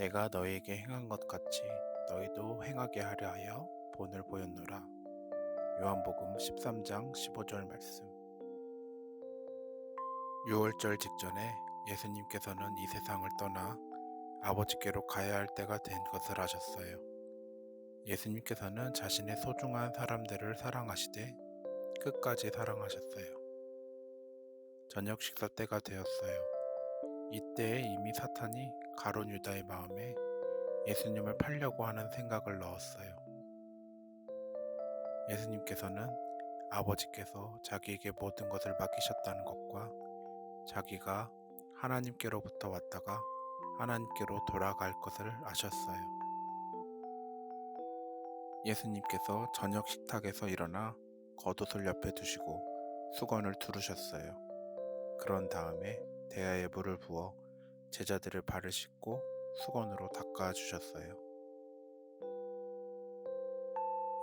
내가 너희에게 행한 것 같이 너희도 행하게 하려 하여 본을 보였노라. 요한복음 13장 15절 말씀. 6월절 직전에 예수님께서는 이 세상을 떠나 아버지께로 가야 할 때가 된 것을 아셨어요. 예수님께서는 자신의 소중한 사람들을 사랑하시되 끝까지 사랑하셨어요. 저녁 식사 때가 되었어요. 이때에 이미 사탄이 가론 유다의 마음에 예수님을 팔려고 하는 생각을 넣었어요. 예수님께서는 아버지께서 자기에게 모든 것을 맡기셨다는 것과 자기가 하나님께로부터 왔다가 하나님께로 돌아갈 것을 아셨어요. 예수님께서 저녁 식탁에서 일어나 겉옷을 옆에 두시고 수건을 두르셨어요. 그런 다음에 대야에 물을 부어 제자들의 발을 씻고 수건으로 닦아 주셨어요.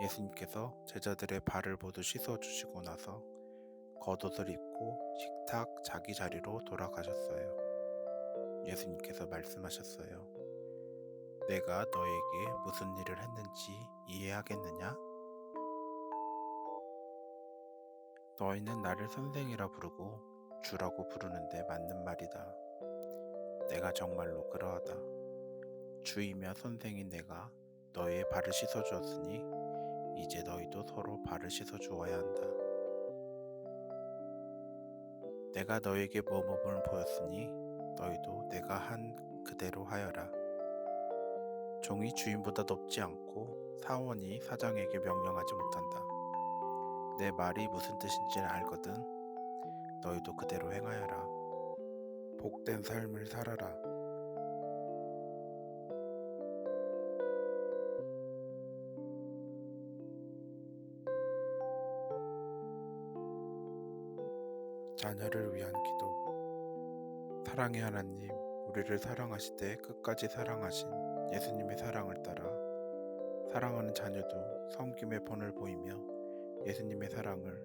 예수님께서 제자들의 발을 모두 씻어 주시고 나서 겉옷을 입고 식탁 자기 자리로 돌아가셨어요. 예수님께서 말씀하셨어요. 내가 너에게 무슨 일을 했는지 이해하겠느냐? 너희는 나를 선생이라 부르고 주라고 부르는데 맞는 말이다. 내가 정말로 그러하다. 주이며 선생인 내가 너희의 발을 씻어 주었으니 이제 너희도 서로 발을 씻어 주어야 한다. 내가 너에게 모범을 보였으니 너희도 내가 한 그대로 하여라. 종이 주인보다 높지 않고 사원이 사장에게 명령하지 못한다. 내 말이 무슨 뜻인지는 알거든. 너희도 그대로 행하여라. 복된 삶을 살아라. 자녀를 위한 기도. 사랑의 하나님, 우리를 사랑하시되 끝까지 사랑하신 예수님의 사랑을 따라 사랑하는 자녀도 섬김의 본을 보이며 예수님의 사랑을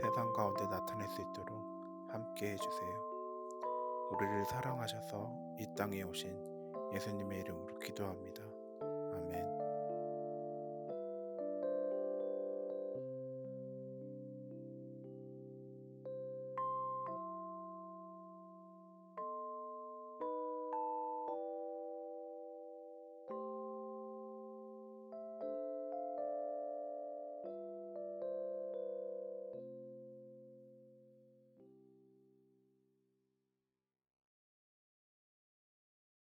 세상 가운데 나타낼 수 있도록 함께 해주세요. 우리를 사랑하셔서 이 땅에 오신 예수님의 이름으로 기도합니다.